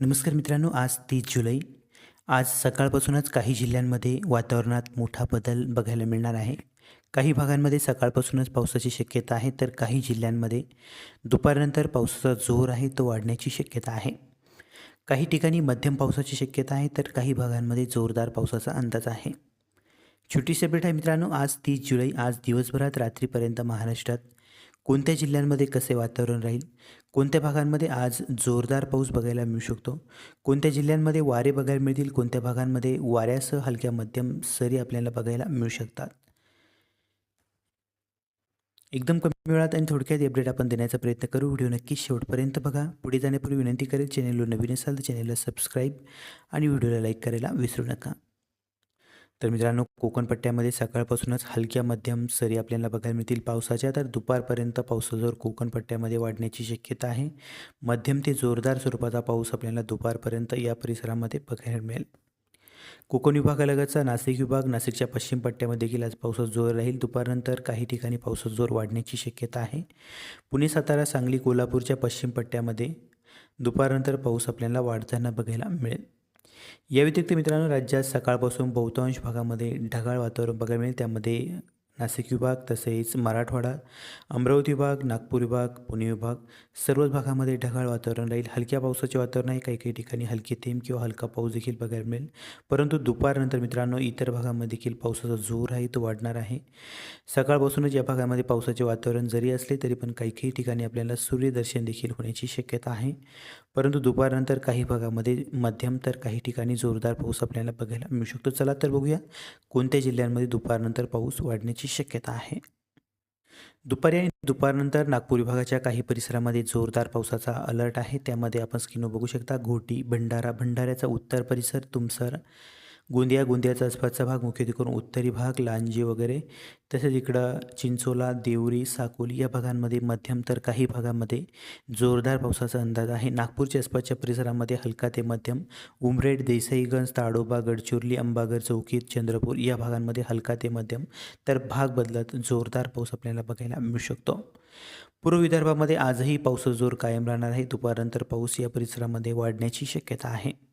नमस्कार मित्रांनो आज तीस जुलै. आज सकाळपासूनच काही जिल्ह्यांमध्ये वातावरणात मोठा बदल बघायला मिळणार आहे. काही भागांमध्ये सकाळपासूनच पावसाची शक्यता आहे तर काही जिल्ह्यांमध्ये दुपारनंतर पावसाचा जोर आहे तो वाढण्याची शक्यता आहे. काही ठिकाणी मध्यम पावसाची शक्यता आहे तर काही भागांमध्ये जोरदार पावसाचा अंदाज आहे. छोटीशी अपडेट आहे मित्रांनो आज तीस जुलै आज दिवसभरात रात्रीपर्यंत महाराष्ट्रात कोणत्या जिल्ह्यांमध्ये कसे वातावरण राहील? कोणत्या भागांमध्ये आज जोरदार पाऊस बघायला मिळू शकतो? कोणत्या जिल्ह्यांमध्ये वारे बघायला मिळतील? कोणत्या भागांमध्ये वाऱ्यासह हलक्या मध्यम सरी आपल्याला बघायला मिळू शकतात? एकदम कमी वेळात आणि थोडक्यात अपडेट आपण देण्याचा प्रयत्न करू. व्हिडिओ नक्की शेवटपर्यंत बघा. पुढे जाण्यापूर्वी विनंती करेल चॅनेलवर नवीन असाल तर चॅनेलला सबस्क्राईब आणि व्हिडिओला लाईक करायला विसरू नका. तर मित्रांनो कोकण पट्ट्यामध्ये सकाळपासूनच हलक्या मध्यम सरी आपल्याला बघायला मिळतील. पावसाच्या तर दुपारपर्यंत पावसाचा जोर कोकण पट्ट्यामध्ये वाढण्याची शक्यता आहे. मध्यम ते जोरदार स्वरूपाचा पाऊस आपल्याला दुपारपर्यंत या परिसरामध्ये बघायला मिळेल. कोकण विभागालगतचा नाशिक विभाग नाशिकच्या पश्चिम पट्ट्यामध्ये देखील आज पावसाचा जोर राहील. दुपारनंतर काही ठिकाणी पावसाचा जोर वाढण्याची शक्यता आहे. पुणे सातारा सांगली कोल्हापूरच्या पश्चिम पट्ट्यामध्ये दुपारनंतर पाऊस आपल्याला वाढताना बघायला मिळेल. या व्यतिरिक्त मित्रांनो राज्यात सकाळपासून बहुतांश भागामध्ये ढगाळ वातावरण बघायला मिळेल. त्यामध्ये नाशिक विभाग तसेच मराठवाडा अमरावती विभाग नागपूर विभाग पुणे विभाग सर्वच भागामध्ये ढगाळ वातावरण राहील. हलक्या पावसाचे वातावरण आहे काही काही ठिकाणी हलके थेंब किंवा हलका पाऊस देखील बघायला मिळेल. परंतु दुपारनंतर मित्रांनो इतर भागामध्ये देखील पावसाचा जोर आहे तो वाढणार आहे. सकाळपासूनच या भागामध्ये पावसाचे वातावरण जरी असले तरी पण काही काही ठिकाणी आपल्याला सूर्यदर्शन देखील होण्याची शक्यता आहे. परंतु दुपारनंतर काही भागामध्ये मध्यम तर काही ठिकाणी जोरदार पाऊस आपल्याला बघायला मिळू शकतो. चला तर बघूया कोणत्या जिल्ह्यांमध्ये दुपारनंतर पाऊस वाढण्याची शक्यता आहे. दुपारी आणि दुपारनंतर नागपूर विभागाच्या काही परिसरामध्ये जोरदार पावसाचा अलर्ट आहे. त्यामध्ये आपण स्किनो बघू शकता घोटी भंडारा भंडाऱ्याचा उत्तर परिसर तुमसर गोंदिया गोंदियाचा आसपासचा भाग मुख्यत्वे करून उत्तरी भाग लांजी वगैरे. तसेच इकडं चिंचोला देवरी साकोली या भागांमध्ये मध्यम तर काही भागामध्ये जोरदार पावसाचा अंदाज आहे. नागपूरच्या आसपासच्या परिसरामध्ये हलका ते मध्यम उमरेड देसाईगंज ताडोबा गडचिरोली अंबागर चौकीत चंद्रपूर या भागांमध्ये हलका ते मध्यम तर भाग बदलत जोरदार पाऊस आपल्याला बघायला मिळू शकतो. पूर्व विदर्भामध्ये आजही पावसाचा जोर कायम राहणार आहे. दुपारनंतर पाऊस या परिसरामध्ये वाढण्याची शक्यता आहे.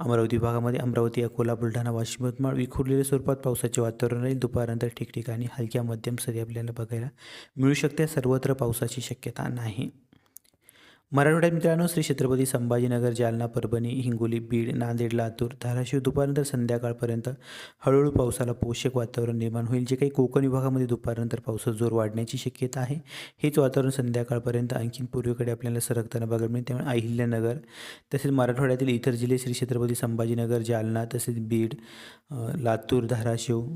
अमरावती भागामध्ये अमरावती अकोला बुलढाणा वाशिम यवतमाळ विखुरलेल्या स्वरूपात पावसाचे वातावरण राहील. दुपारनंतर ठिकठिकाणी हलक्या मध्यम सरी आपल्याला बघायला मिळू शकते. सर्वत्र पावसाची शक्यता नाही. मराठवाड्यात मित्रांनो श्री छत्रपती संभाजीनगर जालना परभणी हिंगोली बीड नांदेड लातूर धाराशिव दुपारनंतर संध्याकाळपर्यंत हळूहळू पावसाला पोषक वातावरण निर्माण होईल. जे काही कोकण विभागामध्ये दुपारनंतर पावसाचा जोर वाढण्याची शक्यता आहे हेच वातावरण संध्याकाळपर्यंत आणखीन पूर्वेकडे आपल्याला सरकताना बघायला मिळेल. त्यामुळे अहिल्यानगर तसेच मराठवाड्यातील इतर जिल्हे श्री छत्रपती संभाजीनगर जालना तसेच बीड लातूर धाराशिव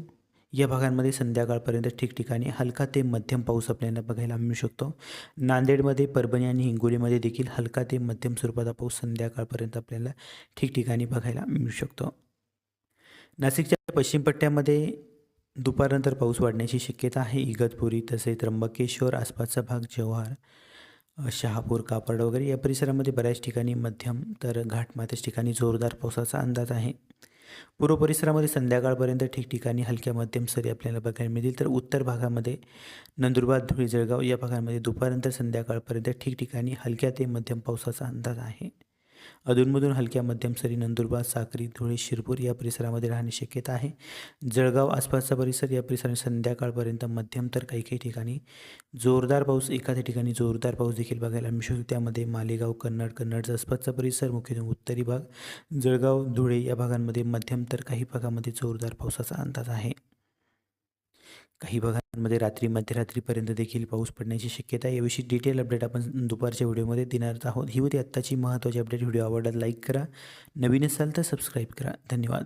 या भागांमध्ये संध्याकाळपर्यंत ठिकठिकाणी हलका ते मध्यम पाऊस आपल्याला बघायला मिळू शकतो. नांदेडमध्ये परभणी आणि हिंगोलीमध्ये देखील हलका ते मध्यम स्वरूपाचा पाऊस संध्याकाळपर्यंत आपल्याला ठिकठिकाणी बघायला मिळू शकतो. नाशिकच्या पश्चिम पट्ट्यामध्ये दुपारनंतर पाऊस वाढण्याची शक्यता आहे. इगतपुरी तसेच त्र्यंबकेश्वर आसपासचा भाग जव्हार शहापूर कापड वगैरे या परिसरामध्ये बऱ्याच ठिकाणी मध्यम तर घाटमाथ्याच ठिकाणी जोरदार पावसाचा अंदाज आहे. पूर्व परिसरामध्ये संध्याकाळपर्यंत ठिकठिकाणी हलक्या मध्यम सरी आपल्याला बघायला मिळतील. तर उत्तर भागामध्ये नंदुरबार धुळे जळगाव या भागांमध्ये दुपारनंतर संध्याकाळपर्यंत ठिकठिकाणी हलक्या ते मध्यम पावसाचा अंदाज आहे. अधूनमधून हलक्या मध्यम सरी नंदुरबार साक्री धुळे शिरपूर या परिसरामध्ये राहण्याची शक्यता आहे. जळगाव आसपासचा परिसर या परिसराने संध्याकाळपर्यंत मध्यम तर काही काही ठिकाणी जोरदार पाऊस एखाद्या ठिकाणी जोरदार पाऊस देखील बघायला मिळू शकतो. त्यामध्ये मालेगाव कन्नड कन्नडचा आसपासचा परिसर मुख्यतः उत्तरी भाग जळगाव धुळे या भागांमध्ये मध्यम तर काही भागामध्ये जोरदार पावसाचा अंदाज आहे. काही भागांमध्ये रात्री मध्यरात्रीपर्यंत देखील पाऊस पडण्याची शक्यता आहे. याविषयी डिटेल अपडेट आपण दुपारच्या व्हिडिओमध्ये देणार आहोत. ही होती आत्ताची महत्त्वाची अपडेट व्हिडिओ आवडला लाईक करा. नवीन असाल तर सबस्क्राईब करा. धन्यवाद.